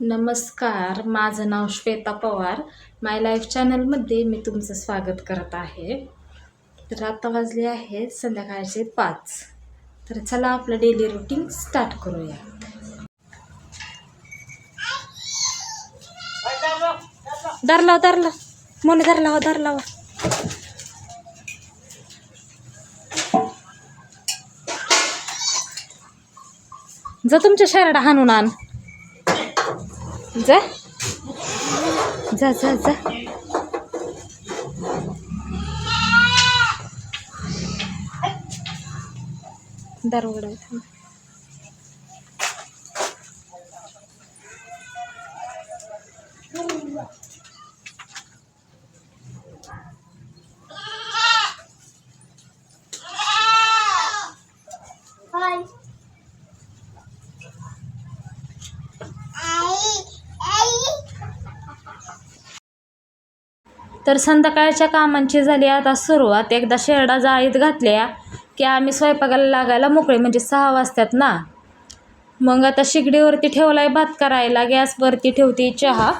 नमस्कार माझं नाव श्वेता पवार. माय लाईफ चॅनलमध्ये मी तुमचं स्वागत करत आहे. तर आता वाजले आहेत संध्याकाळचे पाच. तर चला आपलं डेली रुटीन स्टार्ट करूया. धरला धरला. दर धरला मोने धरला हो. हो. जा तुमच्या शर्ट हाणून आण. जा. जा जा जा. दरवडा थांब तर संध्याकाळच्या कामांची झाली. आता सुरुवात एकदा शेरडा जाळीत घातल्या की आम्ही स्वयंपाकाला लागायला मोकळे म्हणजे सहा वाजतात ना. मग आता शिगडीवरती आहे भात करायला गॅसवरती ठेवते चहा.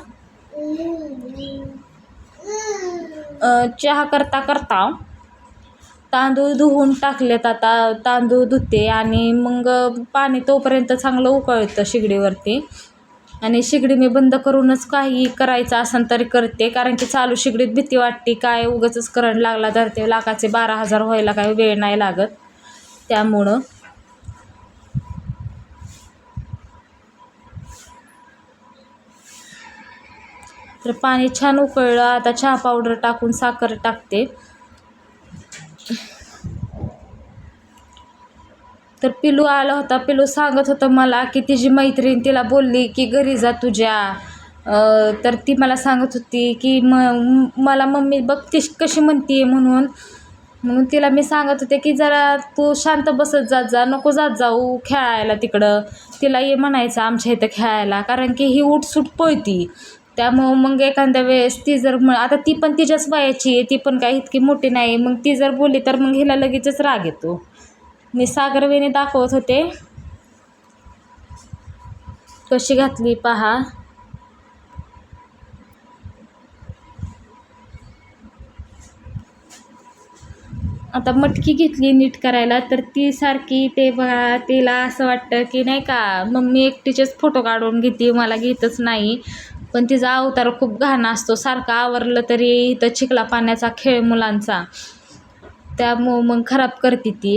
चहा करता करता तांदूळ धुवून टाकलेत आता. तांदूळ धुते आणि मग पाणी तोपर्यंत चांगलं उकळतं शिगडीवरती. आणि शेगडी मी बंद करूनच काही करायचं असेल तरी करते कारण की चालू शेगडीत भीती वाटते काय उगाचच करंट लागला तर ते लाखाचे बारा हजार व्हायला काय वेळ नाही लागत. त्यामुळं तर पाणी छान उकळलं आता चहा पावडर टाकून साखर टाकते. तर पिलू आला होता. पिलू सांगत होतं मला की तिची मैत्रीण तिला बोलली की घरी जा तुझ्या. तर ती मला सांगत होती की म म- मला मम्मी बघ ती कशी म्हणते म्हणून. म्हणून तिला मी सांगत होते की जरा तू शांत बसत जात जा नको जात जाऊ खेळायला तिकडं. तिला ये म्हणायचं आमच्या इथं खेळायला कारण की ही उठसूट पळती. त्यामुळं मग एखाद्या वेळेस ती जर म आता ती पण तिच्याच वयाची आहे ती पण काही इतकी मोठी नाही. मग ती जर बोलली तर मग हिला लगेचच राग येतो. मी सागरवेने दाखवत होते. कशी घातली पहा. आता मटकी घेतली नीट करायला तर ती सारखी ते बघा तिला असं वाटतं की नाही का मम्मी एकटीचेच फोटो काढून घेते मला घेतच नाही. पण तिचा अवतार खूप घाण असतो सारखा आवरलं तरी इथं चिखला पाण्याचा खेळ मुलांचा. त्यामुळं मग खराब करते ती.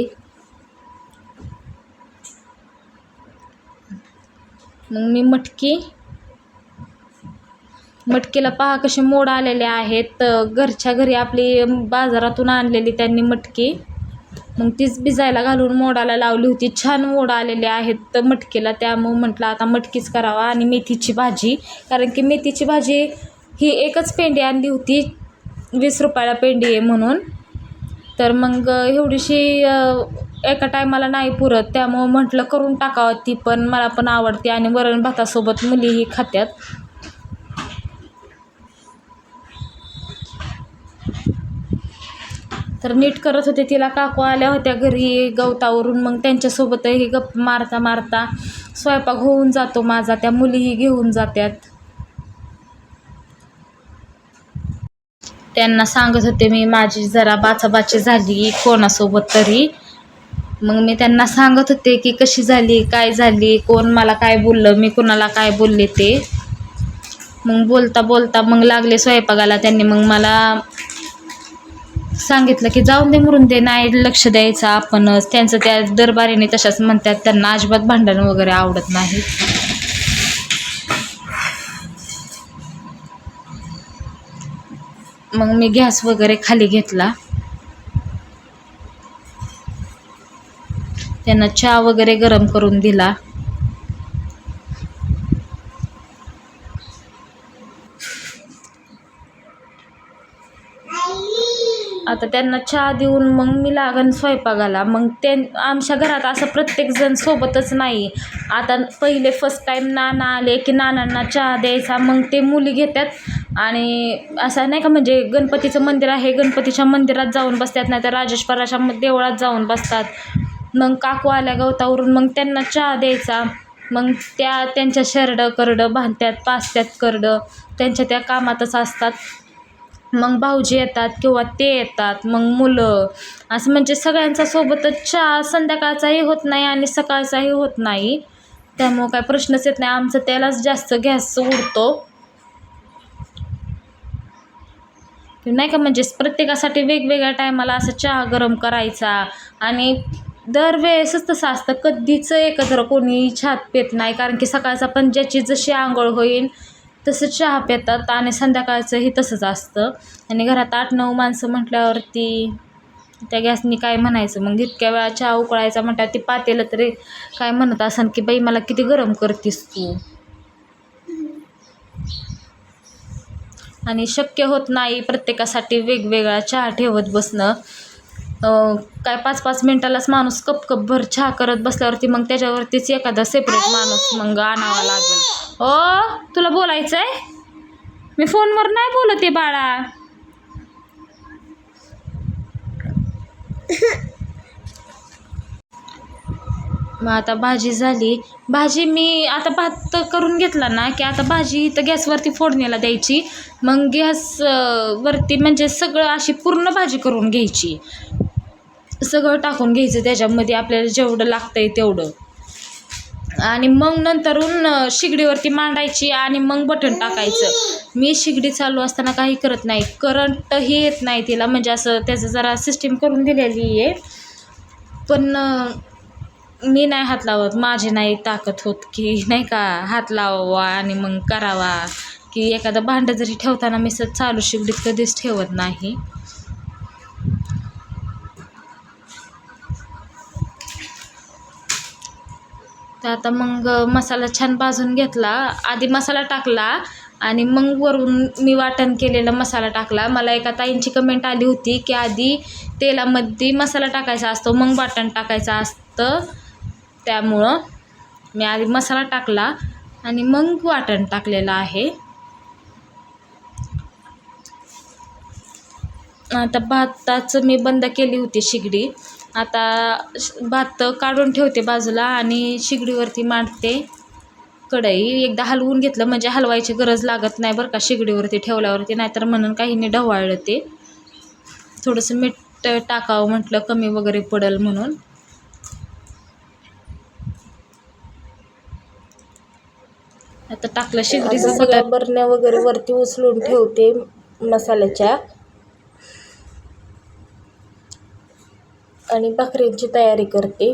मग मी मटकी मटकीला पहा कसे मोड आलेले आहेत. घरच्या घरी आपली बाजारातून आणलेली त्यांनी मटकी. मग तीच भिजायला घालून मोडाला लावली होती. छान मोड आलेले आहेत तर मटकीला. त्यामुळं म्हटलं आता मटकीच करावा आणि मेथीची भाजी. कारण की मेथीची भाजी ही एकच पेंडी आणली होती वीस रुपयाला पेंडी आहे म्हणून. तर मग एवढीशी एका टायमाला नाही पुरत त्यामुळं म्हटलं करून टाकावं ती पण मला पण आवडते आणि वरण भातासोबत मुलीही खात्यात. तर नीट करत होते तिला काकू आल्या होत्या घरी गवतावरून मग त्यांच्यासोबतही गप्प मारता मारता स्वयंपाक होऊन जातो माझा त्या मुलीही घेऊन जात्यात. त्यांना सांगत होते मी माझी जरा बाचाबाची झाली कोणासोबत तरी. मग मी त्यांना सांगत होते की कशी झाली काय झाली कोण मला काय बोललं मी कोणाला काय बोलले ते. मग बोलता बोलता मग लागले स्वयंपाकाला त्यांनी. मग मला सांगितलं की जाऊन दे मरून दे नाही लक्ष द्यायचं आपणच. त्यांचं त्या दरबारीने तशाच म्हणतात त्यांना अजिबात भांडण वगैरे आवडत नाही. मग मी गॅस वगैरे खाली घेतला. त्यांना चहा वगैरे गरम करून दिला. आता त्यांना चहा देऊन मग मी लागन स्वयंपाकाला. मग ते आमच्या घरात असं प्रत्येकजण सोबतच नाही. आता पहिले फर्स्ट टाईम नाना आले की नानांना चहा द्यायचा. मग ते मुली घेतात आणि असं नाही का म्हणजे गणपतीचं मंदिर आहे. गणपतीच्या मंदिरात जाऊन बसतात नाही तर राजेश्वराच्या देवळात जाऊन बसतात. मग काकू आल्या गवतावरून मग त्यांना चहा द्यायचा. मग त्या त्यांच्या शेरडं करडं बांधतात पाचत्यात करडं. त्यांच्या त्या कामातच असतात. मग भाऊजी येतात किंवा ते येतात मग मुलं. असं म्हणजे सगळ्यांचा सोबतच चहा संध्याकाळचाही होत नाही आणि सकाळचाही होत नाही. त्यामुळं काय प्रश्नच येत नाही. आमचं त्यालाच जास्त गॅस उडतो. नाही का म्हणजे प्रत्येकासाठी वेगवेगळ्या टायमाला असं चहा गरम करायचा आणि दरवेळेसच तसं असतं. कधीच एकत्र कोणी चहा पेत नाही कारण की सकाळचा पण ज्याची जशी आंघोळ होईल तसं चहा पितात आणि संध्याकाळचंही तसंच असतं. आणि घरात आठ नऊ माणसं म्हटल्यावरती त्या गॅसनी काय म्हणायचं? मग इतक्या वेळा चहा उकळायचा म्हटल्यावर ती पातेलं तरी काय म्हणत असन की बाई मला किती गरम करतीस तू? आणि शक्य होत नाही प्रत्येकासाठी वेगवेगळा चहा ठेवत बसणं. काय पाच पाच मिनटालाच माणूस कप कपभर चहा करत बसल्यावरती मग त्याच्यावरतीच एखादा सेपरेट माणूस मग आणावा लागेल. ओ तुला बोलायचं आहे मी फोनवर नाही बोलत आहे बाळा. मग आता भाजी झाली. भाजी मी आता भात करून घेतला ना की आता भाजी इथं गॅसवरती फोडणीला द्यायची. मग गॅसवरती म्हणजे सगळं अशी पूर्ण भाजी करून घ्यायची. सगळं टाकून घ्यायचं त्याच्यामध्ये आपल्याला जेवढं लागतंय तेवढं. आणि मग नंतरून शेगडीवरती शिगडीवरती मांडायची आणि मग बटन टाकायचं. मी शिगडी चालू असताना काही करत नाही. करंटही येत नाही तिला. म्हणजे असं त्याचं जरा सिस्टीम करून दिलेली आहे. पण मी नाही हात लावत. माझी नाही ताकद होत की नाही का हात लावावा आणि मग करावा. की एखादं भांडं जरी ठेवताना मी असं चालू शिगडीत कधीच ठेवत नाही. तर आता मग मसाला छान भाजून घेतला. आधी मसाला टाकला आणि मग वरून मी वाटण केलेला मसाला टाकला. मला एका ताईंची कमेंट आली होती की आधी तेलामध्ये मसाला टाकायचा असतो मग वाटण टाकायचं असतं. त्यामुळं मी आधी मसाला टाकला आणि मग वाटण टाकलेलं आहे. आता भाताचं मी बंद केली होती शिगडी. आता श- भात काढून ठेवते बाजूला आणि शिगडीवरती मांडते. कढई एकदा हलवून घेतलं म्हणजे हलवायची गरज लागत नाही बरं का शिगडीवरती ठेवल्यावरती नाहीतर म्हणून काहीने ढवळलं ते थोडंसं मीठ टाकावं म्हटलं कमी वगैरे पडेल म्हणून. आता टाकलं शिगडीचं बरण्या वगैरे वरती उचलून ठेवते मसाल्याच्या. आणि भाकरीची तयारी करते.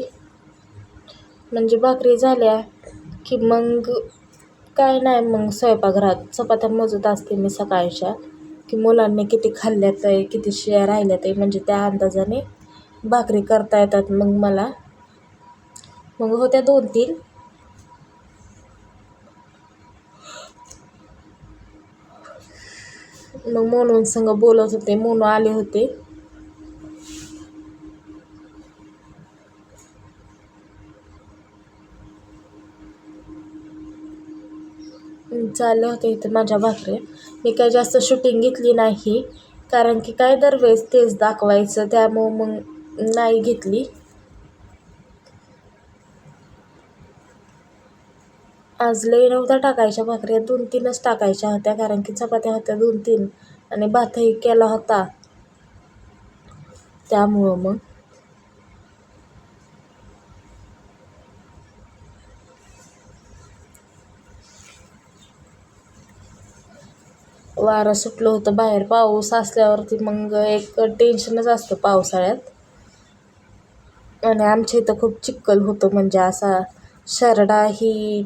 म्हणजे भाकरी झाल्या की मग काय नाही मग स्वयंपाकघरात चपात्या मोजत असते मी सकाळच्या की मुलांनी किती खाल्ल्यात आहे किती शिया राहिल्यात आहे म्हणजे त्या अंदाजाने भाकरी करता येतात मग मला. मग होत्या दोन तीन. मग मोनून संग बोलत होते मोनू आले होते. झाले होते इथे माझ्या भाकऱ्या मी काही जास्त शूटिंग घेतली नाही कारण की काय दरवेळेस तेच दाखवायचं त्यामुळं मग नाही घेतली. आज लई नव्हत्या टाकायच्या भाकऱ्या दोन तीनच टाकायच्या होत्या कारण की चपात्या होत्या दोन तीन आणि भातही केला होता. त्यामुळं मग वारं सुटलं होतं बाहेर. पाऊस असल्यावरती मग एक टेन्शनच असतं पावसाळ्यात. आणि आमच्या इथं खूप चिखल होतं म्हणजे असा शरडा ही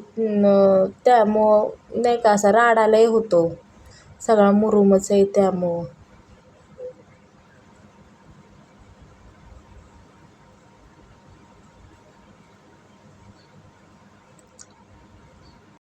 त्यामुळं नाही का असा राडालाही होतो. सगळा मुरुमच आहे त्यामुळं.